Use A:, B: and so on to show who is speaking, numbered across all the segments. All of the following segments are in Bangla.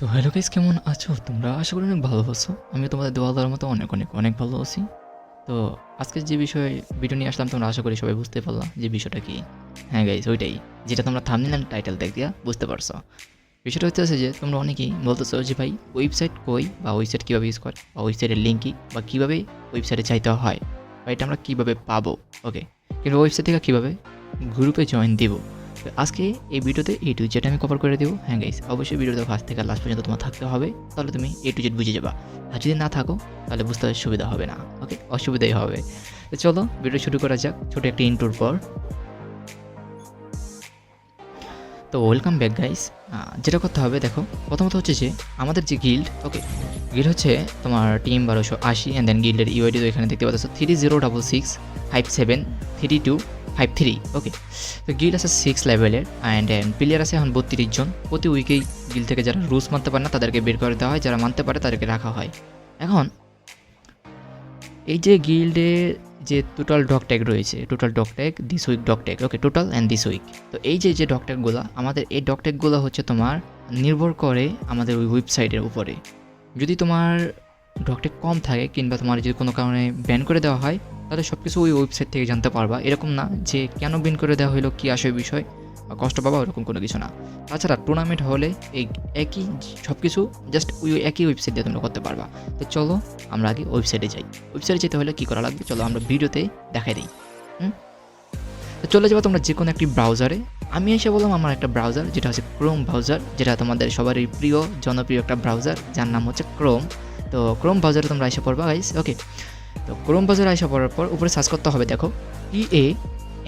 A: তো হ্যালো গাইস কেমন আছো? তোমরা আশা করি অনেক ভালো আছো। আমি তোমাদের দোয়া দেওয়ার মতো অনেক অনেক অনেক ভালো আছি। তো আজকে যে বিষয়ে ভিডিও নিয়ে আসলাম, তোমরা আশা করি সবাই বুঝতে পারলাম যে বিষয়টা কি। হ্যাঁ গাইস ওইটাই। যেটা তোমরা থামনিল অ্যান্ড টাইটেল দেখ দিয়া বুঝতে পারছ। বিষয়টা হচ্ছে যে, তোমরা অনেকেই বলতেছো যে ভাই ওয়েবসাইট কই বা ওয়েবসাইট কীভাবে ইউজ করে বা ওয়েবসাইটের লিঙ্ক কি বা কীভাবে ওয়েবসাইটে চাইতে হয় বা এটা আমরা কীভাবে পাবো? ওকে কিন্তু ওয়েবসাইট থেকে কীভাবে গ্রুপে জয়েন দেবো? আজকে এই ভিডিওতে এ টু জেড আমি কভার করে দেবো। হ্যাঁ গাইস অবশ্যই ভিডিওতে ফার্স্ট থেকে লাস্ট পর্যন্ত তোমার থাকতে হবে। তাহলে তুমি এ টু জেড বুঝে যাবা। আর যদি না থাকো, তাহলে বুঝতে সুবিধা হবে না। ওকে অসুবিধাই হবে। তো চলো, ভিডিও শুরু করা যাক ছোটো একটা ইন্টুর পর। তো ওয়েলকাম ব্যাক গাইস যেটা করতে হবে দেখো, প্রথমত হচ্ছে যে আমাদের যে গিল্ড ওকে গিল্ড হচ্ছে তোমার টিম বারোশো আশি অ্যান্ড দেন গিল্ডের ইউআইডি তো এখানে দেখতে পাচ্ছ। Three zero double six five seven three two five three okay তো গিল্ড আছে সিক্স লেভেলের অ্যান্ড প্লেয়ার আছে এখন বত্রিশ জন। প্রতি উইকেই গিল্ড থেকে যারা রুলস মানতে পারে না, তাদেরকে বের করে দেওয়া হয়। যারা মানতে পারে, তাদেরকে রাখা হয়। এখন, এই যে গিল্ডে যে টোটাল ডক ট্যাগ রয়েছে total doc tag this week doc tag okay total and this week তো এই যে যে ডক ট্যাগগুলো আমাদের এই ডক ট্যাগগুলো হচ্ছে তোমার নির্ভর করে আমাদের ওই ওয়েবসাইটের উপরে। যদি তোমার ডক ট্যাগ কম থাকে, কিংবা তোমার যদি কোনো কারণে ব্যান করে দেওয়া হয় তাহলে সব কিছু ওই ওয়েবসাইট থেকে জানতে পারবা। এরকম না যে কেন বিন করে দেওয়া হলো কী আসে বিষয় বা কষ্ট পাবা, ওরকম কোনো কিছু না। তাছাড়া টুর্নামেন্ট হলে এই একই সব কিছু জাস্ট ওই একই ওয়েবসাইট দিয়ে তোমরা করতে পারবা। তো চলো আমরা আগে ওয়েবসাইটে যাই। ওয়েবসাইটে যেতে হলে কী করা লাগবে? চলো আমরা ভিডিওতে দেখাই দিই। হুম? তো চলে যাব তোমরা যে কোনো একটি ব্রাউজারে আমি এসে বললাম আমার একটা ব্রাউজার যেটা হচ্ছে ক্রোম ব্রাউজার যেটা তোমাদের সবারই প্রিয়, জনপ্রিয় একটা ব্রাউজার যার নাম হচ্ছে ক্রোম তো ক্রোম ব্রাউজারে তোমরা এসে পড়বা গাইস ওকে তো ক্রোম ব্রাউজারে এসে পড়ার পর উপরে সার্চ করতে হবে, দেখো E A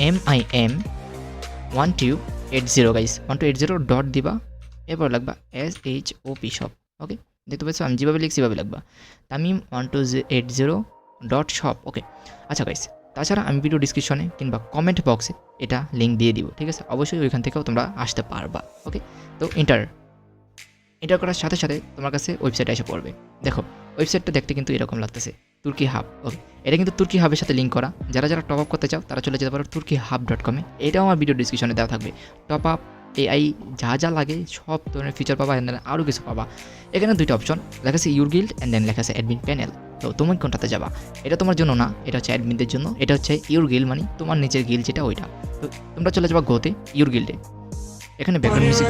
A: M I M one two eight zero guys one two eight zero dot দিবা, এরপর লাগবা S H O P shop okay দেখতে পাচ্ছ, আমি যেভাবে লিখছি সেভাবে লাগবা। Tamim one two eight zero dot shop okay আচ্ছা গাইস তাছাড়া আমি ভিডিও ডিসক্রিপশনে কিংবা কমেন্ট বক্সে এটা লিঙ্ক দিয়ে দিব, ঠিক আছে? অবশ্যই ওইখান থেকেও তোমরা আসতে পারবা ওকে তো ইন্টার এন্টার করার সাথে সাথে তোমার কাছে ওয়েবসাইট এসে পড়বে। দেখো ওয়েবসাইটটা দেখতে কিন্তু এরকম লাগতেছে। তুর্কি হাব ওকে এটা কিন্তু তুর্কি হাবের সাথে লিঙ্ক করা। যারা যারা টপ আপ করতে চাও, তারা চলে যেতে পারো তুর্কি হাব ডট কমে এটাও আমার ভিডিও ডিসক্রিপশনে দেওয়া থাকবে। টপ আপ এআই যা যা লাগে, সব ধরনের ফিচার পাবা অ্যান্ড আরও কিছু পাবা। এখানে দুইটা অপশন লেখা আছে ইউর গিল্ড অ্যান্ড দেন লেখা আছে অ্যাডমিন প্যানেল তো তুমি কোনটাতে যাবা? এটা তোমার জন্য না, এটা হচ্ছে অ্যাডমিনদের জন্য। এটা হচ্ছে ইউর গিল মানে তোমার নিজের গিল যেটা ওইটা। তো তোমরা চলে যাবা গোতে ইউর গিল্ডে এখানে ব্যাকগ্রাউন্ড মিউজিক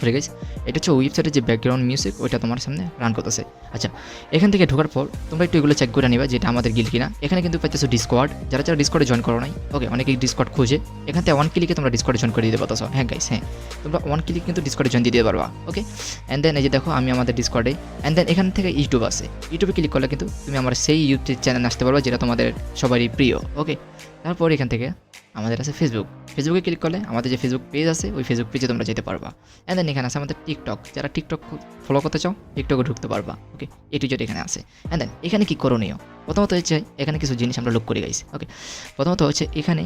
A: সরি গাইস এটা হচ্ছে ওয়েবসাইটের যে ব্যাকগ্রাউন্ড মিউজিক ওইটা তোমার সামনে রান করতেছে। আচ্ছা এখান থেকে ঢোকার পর তোমরা একটু এগুলো চেক করে নিবা, যেটা আমাদের গিল কিনা। এখানে কিন্তু পাচ্ছ ডিসকোয়ার্ড যারা যারা ডিসকোয়ার্ডে জয়েন করো নাই ওকে অনেকেই ডিসকোয়ার্ড খুঁজে। এখান থেকে ওয়ান ক্লিকে তোমরা ডিসকোয়ার্ডে জয়েন করে দিতে পারতো হ্যাঁ গাইস হ্যাঁ। তোমরা ওয়ান ক্লিক কিন্তু ডিসকোয়ার্ডে জয়েন দিয়ে দিতে পারবা ওকে অ্যান্ড দেন এই যে দেখো, আমি আমাদের ডিসকোয়ার্ডে অ্যান্ড দেন এখান থেকে ইউটিউব আছে। ইউটিউবে ক্লিক করলে কিন্তু তুমি আমার সেই ইউটিউব চ্যানেল আসতে পারবা, যেটা তোমাদের সবারই প্রিয় ওকে তারপর এখান থেকে আমাদের আছে ফেসবুক ফেসবুকে ক্লিক করলে আমাদের যে ফেসবুক পেজ আছে, ওই ফেসবুক পেজে তোমরা যেতে পারবা। অ্যান্ড দেন এখানে আছে আমাদের টিকটক যারা টিকটক ফলো করতে চাও টিকটকে ঢুকতে পারবা। ওকে এ টু জেড এখানে আসে অ্যান্ড দেন এখানে কী করণীয়? প্রথমত হচ্ছে এখানে কিছু জিনিস আমরা লুক করে গেছি ওকে প্রথমত হচ্ছে এখানে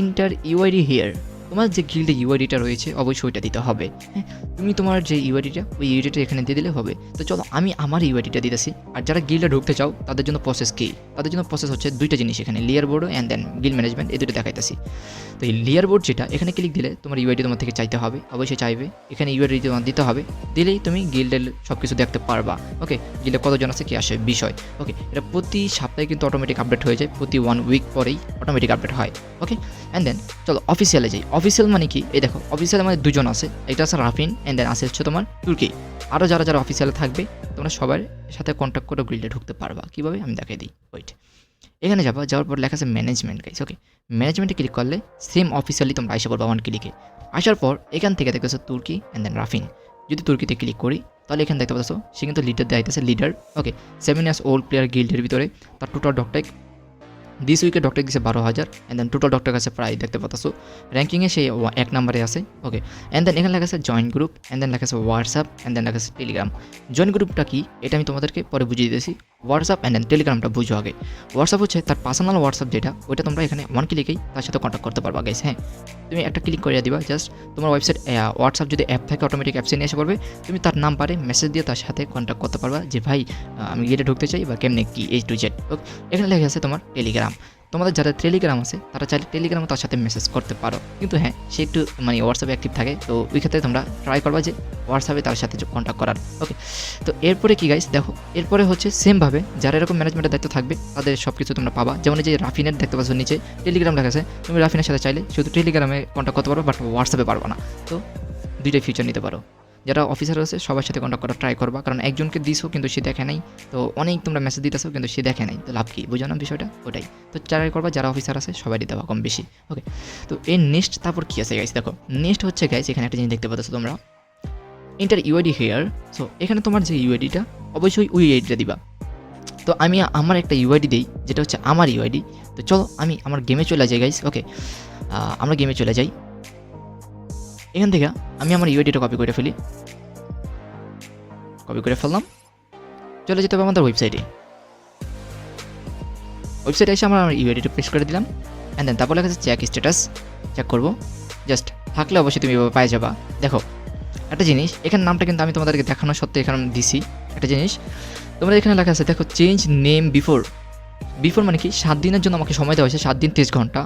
A: ইন্টার ইউআইডি হিয়ার তোমার যে গিল্ডে ইউআইডিটা রয়েছে, অবশ্যই ওইটা দিতে হবে। হ্যাঁ তুমি তোমার যে ইউআইডিটা ওই ইউআইডিটা এখানে দিয়ে দিলে হবে। তো চলো, আমি আমার ইউআইডিটা দিতেছি। আর যারা গিল্ডে ঢুকতে চাও, তাদের জন্য প্রসেস কী? তাদের জন্য প্রসেস হচ্ছে দুইটা জিনিস এখানে leaderboard and then guild management এই দুটো দেখাইতেছি। তো এই লেয়ার বোর্ড যেটা, এখানে ক্লিক দিলে তোমার ইউআইডি তোমার থেকে চাইতে হবে, অবশ্যই চাইবে। এখানে ইউআইডি তোমার দিতে হবে, দিলেই তুমি গিল্ডের সব কিছু দেখতে পারবা। ওকে গিল্ডে কতজন আছে কী আসে? বিষয় ওকে এটা প্রতি সপ্তাহে কিন্তু অটোমেটিক আপডেট হয়ে যায়, প্রতি ওয়ান উইক পরেই অটোমেটিক আপডেট হয়। ওকে অ্যান্ড দেন চলো অফিসিয়ালে যাই। অফিসিয়াল মানে কি? এই দেখো অফিসিয়াল মানে দুজন আছে। একটা আছে রাফিন অ্যান্ড দেন আছে হচ্ছে তোমার তুর্কি। আরও যারা যারা অফিসিয়ালে থাকবে, তোমরা সবার সাথে কন্ট্যাক্ট করে গিল্ডে ঢুকতে পারবা। কীভাবে? আমি দেখাই দিই। ওইট এখানে যাব, যাওয়ার পর লেখা আছে ম্যানেজমেন্ট গাইস ওকে ম্যানেজমেন্টে ক্লিক করলে সেম অফিসিয়ালি তোমরা এসে পড়বা ওয়ান ক্লিকে আসার পর এখান থেকে দেখতেছো তুর্কি অ্যান্ড দেন রাফিন। যদি তুর্কিতে ক্লিক করি, তাহলে এখানে দেখতে পাচ্ছ, সে কিন্তু লিডার দেখাইতেছে leader okay seven years old player গিল্ডের ভিতরে, তার টোটাল ডকটেক দিস উইকে ডক্টর গেছে বারো হাজার অ্যান্ড দেন টোটাল ডক্টর কাছে প্রায় দেখতে পাতাসো র্যাঙ্কিংয়ে সেই এক নম্বরে আছে ওকে অ্যান্ড দেন এখানে লেখা আছে জয়েন্ট গ্রুপ অ্যান্ড দেন লেখা আছে হোয়াটসঅ্যাপ অ্যান্ড দেন লেখা আছে টেলিগ্রাম জয়েন্ট গ্রুপটা কি, এটা আমি তোমাদেরকে পরে বুঝিয়ে দিয়েছি হোয়াটসঅ্যাপ অ্যান্ড দেন টেলিগ্রামটা বুঝো আগে। হোয়াটসঅ্যাপ হচ্ছে তার পার্সোনাল হোয়াটসঅ্যাপ যেটা, ওইটা তোমরা এখানে ওয়ান ক্লিকেই তার সাথে কন্ট্যাক্ট করতে পারবা গাইস হ্যাঁ? তুমি একটা ক্লিক করে দিবা জাস্ট তোমার ওয়েবসাইট হোয়াটসঅ্যাপ যদি অ্যাপ থাকে অটোমেটিক অ্যাপসে নিয়ে এসে পড়বে, তুমি তার নাম নাম্বারে মেসেজ দিয়ে তার সাথে কন্ট্যাক্ট করতে পারবা যে, ভাই আমি গেটে ঢুকতে চাই বা কেমনে কি এইচ টু জেড এখানে লেখা আছে তোমার টেলিগ্রাম তোমাদের যারা টেলিগ্রাম আছে, তারা চাইলে টেলিগ্রামে তার সাথে মেসেজ করতে পারো। কিন্তু হ্যাঁ সে একটু মানে হোয়াটসঅ্যাপে অ্যাক্টিভ থাকে, তো ওই ক্ষেত্রে তোমরা ট্রাই করবা যে হোয়াটসঅ্যাপে তার সাথে কন্ট্যাক্ট করার। ওকে তো এরপরে কি গাইস দেখো, এরপরে হচ্ছে সেমভাবে যারা এরকম ম্যানেজমেন্টের দায়িত্ব থাকবে, তাদের সব কিছু তোমরা পাবা। যেমন এই যে রাফিনের দেখতে পাচ্ছ নিচে টেলিগ্রাম লেখা আছে, তুমি রাফিনের সাথে চাইলে শুধু টেলিগ্রামে কন্ট্যাক্ট করতে পারো বাট হোয়াটসঅ্যাপে পারব না। তো দুইটাই ফিউচার নিতে পারো। যারা অফিসার আছে, সবার সাথে কন্ট্যাক্ট করার ট্রাই করবা। কারণ একজনকে দিছো, কিন্তু সে দেখে নাই। তো অনেক তোমরা মেসেজ দিতেছো, কিন্তু সে দেখে নাই। তো লাভ কি? বুঝো না বিষয়টা? ওটাই। তো ট্রাই করবা, যারা অফিসার আছে সবাই দিতে কম বেশি। ওকে তো এই নেক্সট তারপর কী আছে গাইস দেখো নেক্সট হচ্ছে গাইস এখানে একটা জিনিস দেখতে পাচ্ছ তোমরা। ইন্টার ইউআইডি হেয়ার সো এখানে তোমার যে ইউআইডিটা অবশ্যই ওই আইডিটা দিবা। তো আমি আমার একটা ইউআইডি দিই, যেটা হচ্ছে আমার ইউআইডি তো চলো, আমি আমার গেমে চলে যাই গাইস ওকে আমরা গেমে চলে যাই। এখান থেকে আমি আমার ইউআইডিটা কপি করে ফেলি। কপি করে ফেললাম। চলে যেতে হবে আমাদের ওয়েবসাইটে ওয়েবসাইটে এসে আমরা আমার ইউআইডিটা প্রেস করে দিলাম। অ্যান্ড দেন তারপর লেখা আছে চেক স্ট্যাটাস চেক করব। জাস্ট থাকলে অবশ্যই তুমি এভাবে পাই যাবা। দেখো, একটা জিনিস, এখানে নামটা কিন্তু আমি তোমাদেরকে দেখানো সত্ত্বে এখানে দিছি। একটা জিনিস তোমরা এখানে লেখা আছে, দেখো চেঞ্জ নেম বিফোর বিফোর মানে কি? সাত দিনের জন্য আমাকে সময় দেওয়া হয়েছে, সাত দিন তেইশ ঘণ্টা।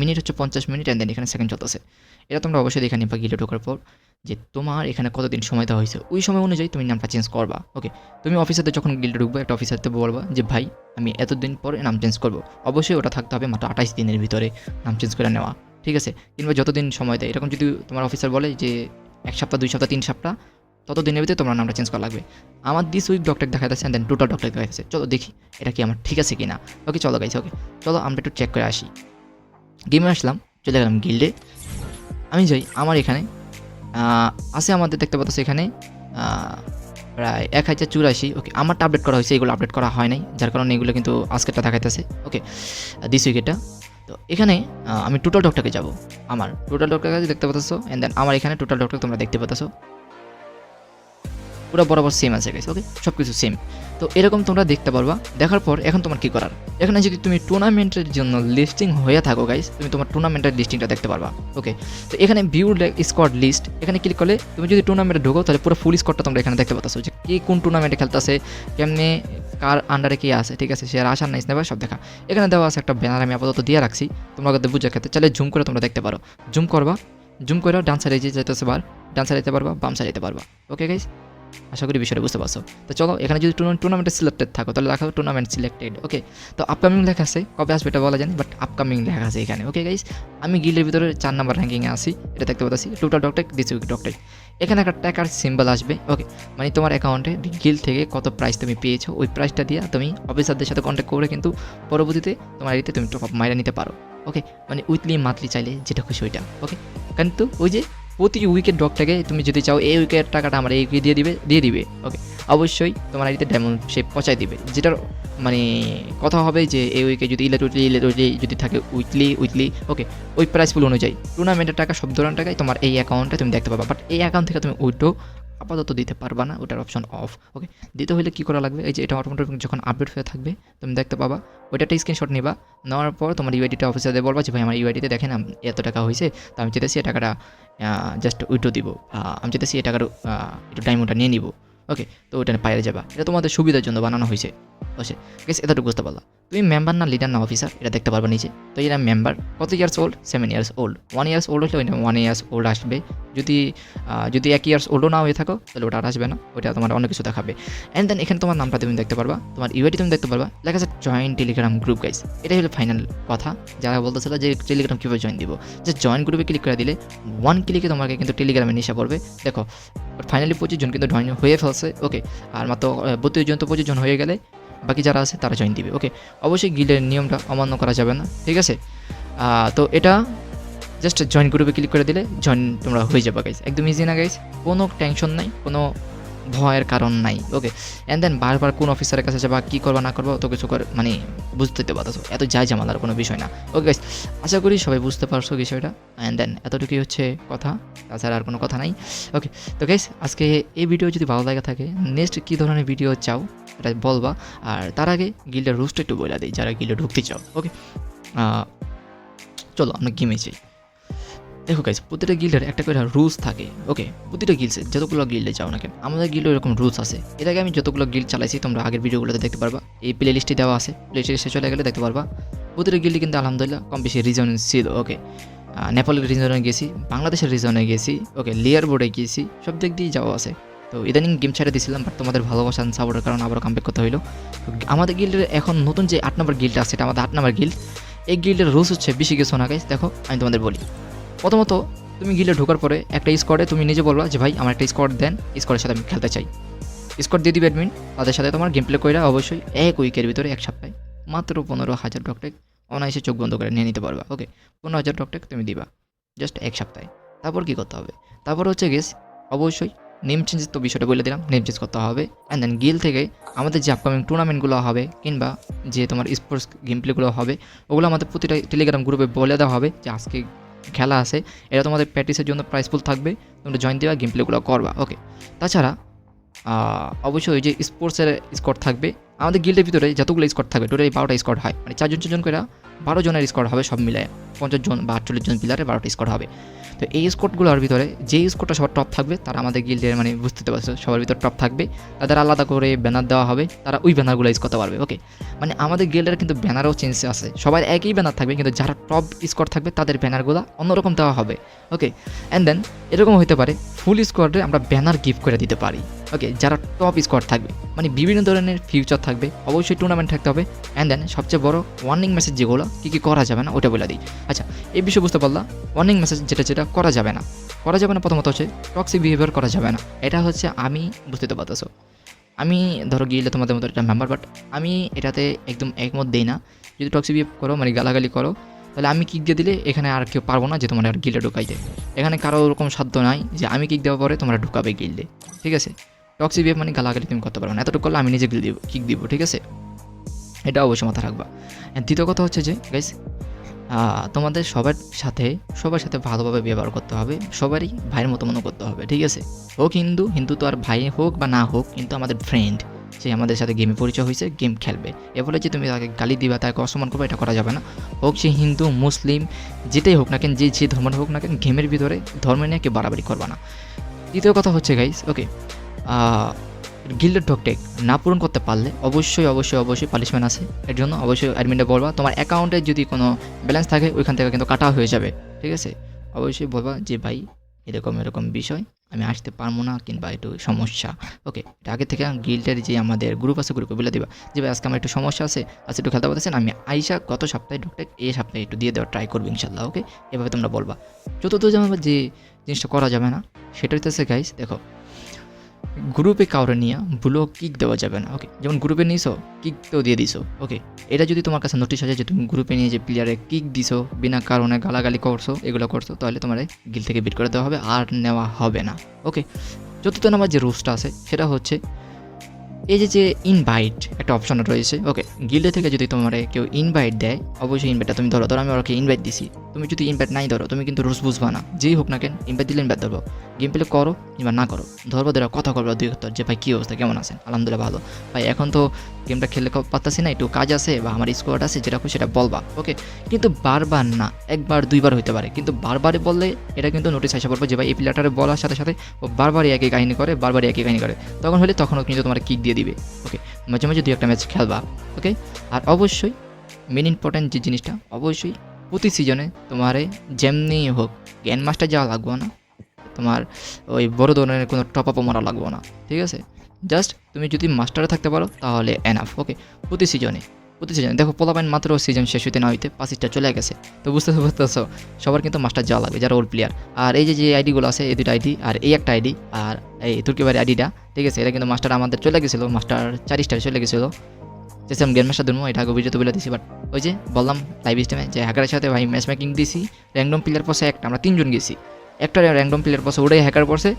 A: মিনিট হচ্ছে পঞ্চাশ মিনিট অ্যান্ড দেন এখানে সেকেন্ড চলতেছে। এটা তোমরা অবশ্যই দেখে নিবা গিলে ঢোকার পর যে তোমার এখানে কতদিন সময় দেওয়া হয়েছে। ওই সময় অনুযায়ী তুমি নামটা চেঞ্জ করবা ওকে তুমি অফিসারতে যখন গিল্ডে ঢুকবো, একটা অফিসারতে বলবা যে, ভাই, আমি এতদিন পরে নাম চেঞ্জ করব। অবশ্যই ওটা থাকতে হবে মাত্র আঠাইশ দিনের ভিতরে নাম চেঞ্জ করে নেওয়া, ঠিক আছে? কিংবা যতদিন সময় দেয়, এরকম যদি তোমার অফিসার বলে যে, এক সপ্তাহ, দুই সপ্তাহ, তিন সপ্তাহ তত দিনের ভিতরে তোমার নামটা চেঞ্জ করা লাগবে। আমার দিস উইক ডক্টর দেখা যাচ্ছে দেন টোটাল ডক্টর দেখা যাচ্ছে চলো দেখি, এটা কি আমার ঠিক আছে কি না ওকে চলো গাইছে ওকে চলো আমরা একটু চেক করে আসি। গেমে আসলাম, চলে গেলাম গিল্ডে আমি যাই, আমার এখানে আছে আমাদের, দেখতে পাচ্ছ এখানে প্রায় এক হাজার চুরাশি। ওকে আমারটা আপডেট করা হয়েছে, এগুলো আপডেট করা হয় নাই, যার কারণে এগুলো কিন্তু আজকেরটা দেখাইতেছে। ওকে দিস উইকেটটা তো এখানে আমি টোটাল ডক্টরকে যাব, আমার। টোটাল ডক্টর কাছে দেখতে পাচ্ছ অ্যান্ড দেন আমার এখানে টোটাল ডক্টর তোমরা দেখতে পাচ্ছ। পুরো বরাবর সেম আছে গেছে ওকে সব কিছু সেম তো এরকম তোমরা দেখতে পারবা। দেখার পর এখন তোমার কি করার? এখানে যদি তুমি টুর্নামেন্টের জন্য লিস্টিং হয়ে থাকো গাইস তুমি তোমার টুর্নামেন্টের লিস্টিংটা দেখতে পারবা। ওকে তো এখানে ভিউ স্কোয়াড লিস্ট এখানে ক্লিক করলে তুমি যদি টুর্নামেন্টে ঢোকো, তাহলে পুরো ফুল স্কোয়াডটা তোমরা এখানে দেখতে পাচ্ছ যে কে কোন টুর্নামেন্টে খেলতেছে, কেমনে, কার আন্ডারে কে আছে, ঠিক আছে? সে আর আসার নাই নেবার সব দেখা। এখানে দেওয়া আছে একটা ব্যানার আমি আপাতত দিয়ে রাখছি। তোমরা কিন্তু বুঝে খেতে চাইলে জুম করে তোমরা দেখতে পারো। জুম করবা জুম করে ডান সাইডে যে যেতেছে বার ডান যেতে পারবা, বাম সাইডে যেতে পারবা। ওকে গাইস আশা করি বিষয়টা বুঝতে পারছ। তো চলো, এখানে যদি টুর্নামেন্টে সিলেক্টেড থাকো, তাহলে লেখা টুর্নামেন্ট সিলেক্টেড ওকে তো আপকামিং লেখা আছে, কবে আসবে এটা বলা জানি বাট আপকামিং লেখা আছে এখানে ওকে গাইস আমি গিল্ডের ভিতরে চার নাম্বার র্যাঙ্কিংয়ে আসি এটা দেখতে পাচ্ছি total doctor this week doctor এখানে একটা টাকার সিম্বল আসবে ওকে মানে তোমার অ্যাকাউন্টে গিল থেকে কত প্রাইস তুমি পেয়েছ, ওই প্রাইসটা দিয়ে তুমি অফিসারদের সাথে কন্ট্যাক্ট করে কিন্তু পরবর্তীতে তোমার এতে তুমি টপ মাইরা নিতে পারো ওকে মানে উইকলি মান্থলি চাইলে যেটা খুশি ওইটা ওকে কিন্তু ওই যে প্রতি উইকেট ডকটাকে তুমি যদি চাও, এই উইকেট টাকাটা আমার এই দিয়ে দিবে দিয়ে দিবে ওকে অবশ্যই তোমার আইডিতে ডায়মন্ড শেপ পচাই দিবে। যেটার মানে কথা হবে যে এই উইকে যদি ইলেট উইটলি ইলেট উইটলি যদি থাকে উইকলি উইকলি ওকে ওই প্রাইস ফুল অনুযায়ী টুর্নামেন্টের টাকা, সব ধরনের টাকায় তোমার এই অ্যাকাউন্টে তুমি দেখতে পাবা। বাট এই অ্যাকাউন্ট থেকে তুমি উইড্রো আপাতত দিতে পারবা না, ওটার অপশন অফ ওকে দিতে হলে কী করা লাগবে? এই যে এটা অটোমেটিক যখন আপডেট হয়ে থাকবে, তুমি দেখতে পাবা ওইটা একটা স্ক্রিনশট নিবা, নেওয়ার পর তোমার ইউআইডিটা অফিসারদের বলবা যে, ভাই, আমার ইউআইডিতে দেখেন এত টাকা হয়েছে তো আমি চেতেছি এই টাকাটা জাস্ট উইটো দিব আমি চেতেছি এই টাকার একটু টাইম ওটা নিয়ে নিব ওকে তো ওইটা পাইরে যাবা। এটা তোমাদের সুবিধার জন্য বানানো হয়েছে বসে গেছে এতটুকু বুঝতে পারলা তুমি মেম্বার না লিডার না অফিসার এটা দেখতে পারবা নিচে। তো এটা মেম্বার কত years old seven years old one years old হলে ওইটা ওয়ান ইয়ার্স ওল্ড আসবে। যদি যদি এক ইয়ার্স ওল্ডও না হয়ে থাকো, তাহলে ওটা আর আসবে না। ওটা তোমার অন্য কিছু দেখাবে। অ্যান্ড দেন এখানে তোমার নামটা তুমি দেখতে পারবা। তোমার ইউআইডি তুমি দেখতে পারবা। লেখা আছে জয়েন টেলিগ্রাম গ্রুপ গাইস এটাই হলো ফাইনাল কথা। যারা বলতেছিল যে টেলিগ্রাম কীভাবে জয়েন দিব? যে জয়েন গ্রুপে ক্লিক করে দিলে ওয়ান ক্লিকে তোমাকে কিন্তু টেলিগ্রামে নিশা পড়বে। দেখো ফাইনালি পঁচিশ জন কিন্তু জয়েন হয়ে ফেলছে। ওকে আর মাত্র বত্রিশ জন তো পঁচিশ জন হয়ে গেলে বাকি যারা আছে তারা জয়েন দিবে। ওকে অবশ্যই গিল্ডের নিয়মটা অমান্য করা যাবে না, ঠিক আছে? তো এটা জাস্ট জয়েন গ্রুপে ক্লিক করে দিলে জয়েন তোমরা হয়ে যাবে গাইজ একদম ইজি না গাইজ কোনো টেনশন নাই, কোনো ভয়ের কারণ নাই ওকে অ্যান্ড দেন বারবার কোন অফিসারের কাছে যাবা, কী করবা, না করব, তো কিছু করে মানে বুঝতে তো পারছ এত যাই জামালার কোনো বিষয় না। ওকে গাইজ আশা করি সবাই বুঝতে পারছ বিষয়টা। অ্যান্ড দেন এতটুকুই হচ্ছে কথা, তাছাড়া আর কোনো কথা নাই। ওকে তো গাইজ আজকে এই ভিডিও যদি ভালো লাগে থাকে নেক্সট কী ধরনের ভিডিও চাও এটা বলবা। আর তার আগে গিল্ডের রুস্ট একটু বলে দিই, যারা গিল্ডে ঢুকতে চাও। ওকে চলো আমরা গেমে যাই। দেখো গাইস প্রতিটা গিল্ডের একটা করে রুলস থাকে ওকে প্রতিটা গিল্ডসে যতগুলো গিল্ডে যাও না কেন, আমাদের গিল্ডে এরকম রুলস আছে। এর আগে আমি যতগুলো গিল্ড চালাইছি, তোমরা আগের ভিডিওগুলোতে দেখতে পারবা। এই প্লে লিস্টে দেওয়া আছে প্লে লিস্টে চলে গেলে দেখতে পারবা। প্রতিটা গিল্ডে কিন্তু আলহামদুলিল্লাহ কম বেশি রিজন ছিল ওকে নেপালের রিজনে গেছি, বাংলাদেশের রিজনে গেছি ওকে লেয়ার বোর্ডে গিয়েছি সব দিক দিয়ে যাওয়া আছে। তো ইদানিং গেম ছেড়ে দিয়েছিলাম বাট তোমাদের ভালোবাসা সাপোর্টের কারণে আবারও কামব্যাক করতে তো আমাদের গিল্ডের এখন নতুন যে আট নম্বর গিল্ড আছে, এটা আমাদের আট নম্বর গিল্ড এই গিল্ডের রুলস হচ্ছে বেশি কিছু না গাইস দেখো, আমি তোমাদের বলি। প্রথমত, তুমি গিলে ঢোকার পরে একটা স্কোয়াডে তুমি নিজে বলবা যে, ভাই, আমার একটা স্কোয়াড দেন স্কোয়াডের সাথে আমি খেলতে চাই। স্কোয়াড দিয়ে দিবে অ্যাডমিন তাদের সাথে তোমার গেম প্লে করে অবশ্যই এক উইকের ভিতরে এক সপ্তাহে মাত্র পনেরো হাজার ডকটেক অনায়াসে চোখ বন্ধ করে নিয়ে নিতে পারবা ওকে পনেরো হাজার ডকটেক তুমি দিবা জাস্ট এক সপ্তাহে। তারপর কি করতে হবে? তারপর হচ্ছে গেস অবশ্যই নেম চেঞ্জ তো বিষয়টা বলে দিলাম নেম চেঞ্জ করতে হবে অ্যান্ড দেন গিল থেকে আমাদের যে আপকামিং টুর্নামেন্টগুলো হবে, কিংবা যে তোমার স্পোর্টস গেম প্লেগুলো হবে, ওগুলো আমাদের প্রতিটা টেলিগ্রাম গ্রুপে বলে দেওয়া হবে যে, আজকে খেলা আছে, এটা তোমাদের প্র্যাকটিসের জন্য প্রাইসফুল থাকবে, তোমরা জয়েন দেওয়া গেম প্লেগুলো করবা ওকে তাছাড়া অবশ্যই যে স্পোর্টসের স্কোর থাকবে, আমাদের গিল্ডের ভিতরে যতগুলো স্কোর থাকবে টোটালি বারোটা স্কোর হয়। মানে চারজন চারজন করে বারো জনের স্কোর হবে সব মিলে পঞ্চাশ জন বা আটচল্লিশ জন প্লেয়ারের বারোটা স্কোর হবে। তো এই স্কোটগুলোর ভিতরে যে স্কোটটা সবার টপ থাকবে, তারা আমাদের গিল্ডের মানে বুঝতে পারছ, সবার ভিতর টপ থাকবে। তাদের আলাদা করে ব্যানার দেওয়া হবে, তারা ওই ব্যানারগুলো ইউজ করতে পারবে ওকে মানে আমাদের গিল্ডের কিন্তু ব্যানারও চেঞ্জ আছে, সবার একই ব্যানার থাকবে, কিন্তু যারা টপ স্কোয়াড থাকবে, তাদের ব্যানারগুলো অন্যরকম দেওয়া হবে ওকে অ্যান্ড দেন এরকম হতে পারে ফুল স্কোয়াডে আমরা ব্যানার গিফট করে দিতে পারি। ওকে, যারা টপ স্কোয়াড থাকবে মানে বিভিন্ন ধরনের ফিউচার থাকবে, অবশ্যই টুর্নামেন্ট থাকতে হবে। অ্যান্ড দেন সবচেয়ে বড় ওয়ার্নিং মেসেজ যেগুলো কী কী করা যাবে না, ওটা বলে দিই। আচ্ছা এই বিষয়ে বুঝতে পারলাম ওয়ার্নিং মেসেজ যেটা যেটা করা যাবে না। করা যাবে না প্রথমত হচ্ছে টক্সিক বিহেভিয়ার করা যাবে না। এটা হচ্ছে আমি বুঝতে তো পারতেছো। আমি ধরো গিয়ে তোমাদের মতো একটা মেম্বার বাট আমি এটাতে একদম একমত দিই না। যদি টক্সিক বিহেভ করো মানে গালাগালি করো, তাহলে আমি কিক দিয়ে দিলে এখানে আর কেউ পারব না যে তোমার আর গিল্ডে ঢুকাইতে। এখানে কারও ওরকম সাধ্য নাই যে আমি কিক দেওয়ার পরে তোমরা ঢুকাবে গিল্ডে ঠিক আছে? টক্সিক বিহেভ মানে গালাগালি তুমি করতে পারবে না। এতটুকু করলে আমি নিজে গিল দিব কিক দিব, ঠিক আছে? এটা অবশ্যই মাথা রাখবা। দ্বিতীয় কথা হচ্ছে যে গাইস তোমাদের সবার সাথে সবার সাথে ভালোভাবে ব্যবহার করতে হবে। সবারই ভাইয়ের মতো মনে করতে হবে, ঠিক আছে? হোক হিন্দু হিন্দু তো আর ভাই হোক বা না হোক, কিন্তু আমাদের ফ্রেন্ড সে আমাদের সাথে গেমে পরিচয় হয়েছে গেম খেলবে। এ বলে যে তুমি তাকে গালি দিবা, তাকে অসম্মান করবে, এটা করা যাবে না। হোক সে হিন্দু, মুসলিম, যেটাই হোক না কেন, যে যে ধর্মের হোক না কেন গেমের ভিতরে ধর্ম নিয়ে কেউ বাড়াবাড়ি করবা না। দ্বিতীয় কথা হচ্ছে গাইস ওকে গিল্ডের ঢকটেক না পূরণ করতে পারলে অবশ্যই অবশ্যই অবশ্যই পানিশমেন্ট আছে। এর জন্য অবশ্যই অ্যাডমিনটা বলবা, তোমার অ্যাকাউন্টে যদি কোনো ব্যালেন্স থাকে, ওইখান থেকে কিন্তু কাটা হয়ে যাবে, ঠিক আছে? অবশ্যই বলবা যে, ভাই, এরকম এরকম বিষয়, আমি আসতে পারব না কিংবা একটু সমস্যা। ওকে এটা আগে থেকে গিল্ডের যে আমাদের গ্রুপ আছে গ্রুপে বলে দিবা যে, ভাই, আজকে আমার একটু সমস্যা আছে আজকে একটু খেলতে পারতেছেন, আমি আইসা গত সপ্তাহে ঢুকটেক এই সপ্তাহে একটু দিয়ে দেওয়ার ট্রাই করব ইনশাল্লাহ ওকে এভাবে তোমরা বলবা। চতুর্থ যে আমার যে জিনিসটা করা যাবে না, সেটা হচ্ছে গাইস দেখো গ্রুপে কাউরে নিয়ে ভুলো কিক দেওয়া যাবে না ওকে যেমন গ্রুপে নিয়েছো কিক তো দিয়ে দিছো ওকে এটা যদি তোমার কাছে নোটিশ আছে যে তুমি গ্রুপে নিয়ে যে প্লেয়ারে কিক দিছো, বিনা কারণে গালাগালি করছ, এগুলো করছ, তাহলে তোমার গিল থেকে বিট করে দেওয়া হবে আর নেওয়া হবে না ওকে চতুর্থ নাম্বার যে রুলসটা আছে, সেটা হচ্ছে এই যে যে ইনভাইট একটা অপশন রয়েছে ওকে গিল্ডে থেকে যদি তোমার কেউ ইনভাইট দেয়, অবশ্যই ইনভাইটটা তুমি ধরো ধরো আমি ওকে ইনভাইট দিছি, তুমি যদি ইনভাইট নাই ধরো, তুমি কিন্তু রুলস বুঝবা না, যেই হোক না কেন ইনভাইট দিলে ইনভাইট ধরবো গেম প্লে করো কিংবা না করো, ধরবো ধরো কথা করব দুই উত্তর যে, ভাই, কী অবস্থা, কেমন আছেন? আলহামদুলিল্লাহ, ভালো। ভাই, এখন তো গেমটা খেলতে পারতাছি না, একটু কাজ আছে বা আমার স্কোয়াড আছে খুশি সেটা বলবা। ওকে কিন্তু বারবার না, একবার, দুইবার হতে পারে, কিন্তু বারবারে বললে এটা কিন্তু নোটিস আসা পড়বে যে, ভাই, এই প্লেয়ারটারে বলার সাথে সাথে ও বারবারই একই কাহিনী করে, বারবারই একই কাহিনী করে। তখন হলে তখনও কিন্তু তোমার কিক দিয়ে দিবে ওকে মাঝে মাঝে দুই একটা ম্যাচ খেলবা ওকে আর অবশ্যই মেন ইম্পর্ট্যান্ট যে জিনিসটা, অবশ্যই প্রতি সিজনে তোমারে যেমনি হোক গ্যান মাস্টার যাওয়া লাগবে না, তোমার ওই বড় ধরনের কোনো টপ আপও মারা লাগবে না, ঠিক আছে? জাস্ট তুমি যদি মাস্টারে থাকতে পারো, তাহলে এনাফ ওকে প্রতি সিজনে প্রতি সিজনে দেখো, পোলাপাইন মাত্র সিজন শেষ হইতে না হইতে পাঁচটা চলে গেছে। তো বুঝতে পারতেছো, সবার কিন্তু মাস্টার যাওয়া লাগবে, যারা ওল্ড প্লেয়ার আর এই যে যে আইডিগুলো আছে, এই দুটো আইডি আর এই একটা আইডি আর এই তুর্কিবাড়ি আইডিটা ঠিক আছে? এটা কিন্তু মাস্টার আমাদের চলে গেছিল, মাস্টার চার স্টার চলে গেছিল। চেয়েছিলাম গেম মাস্টার ধরবো এটা আগে ভিডিওতে বলে দিছি বাট ওই যে বললাম লাইভ স্টেমে যে হ্যাকারের সাথে ভাই ম্যাচ মেকিং দিছি র্যান্ডম প্লেয়ার পসে একটা, আমরা তিনজন গেছি। একটা র্যান্ডম প্লেয়ার পসে ওটাই হ্যাকার পড়ছে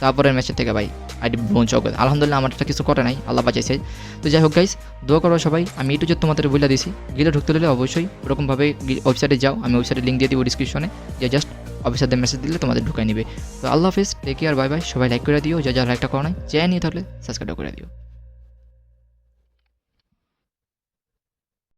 A: তারপরের ম্যাচের থেকে ভাই, আইডি ব্রোঞ্জ চক আলহামদুলিল্লাহ আমারটা কিছু করে নাই, আল্লাহ বাঁচাইছে। তো যাই হোক গাইস দোয়া করো সবাই, আমি একটু যে তোমাদের বলে দিছি। গিলে ঢুকতে হলে অবশ্যই ওরকমভাবে ওয়েবসাইটে যাও, আমি ওয়েবসাইটে লিঙ্ক দিয়ে দিব ডিসক্রিপশনে যে জাস্ট অফিসারদের মেসেজ দিলে তোমাদের ঢুকাই নিবে। তো আল্লাহ হাফিজ টেক কেয়ার বাই বাই সবাই লাইক করে দিও, যা যা লাইকটা করো নাই চেয়ে নিয়ে থাকলে সাবস্ক্রাইব করে দিও।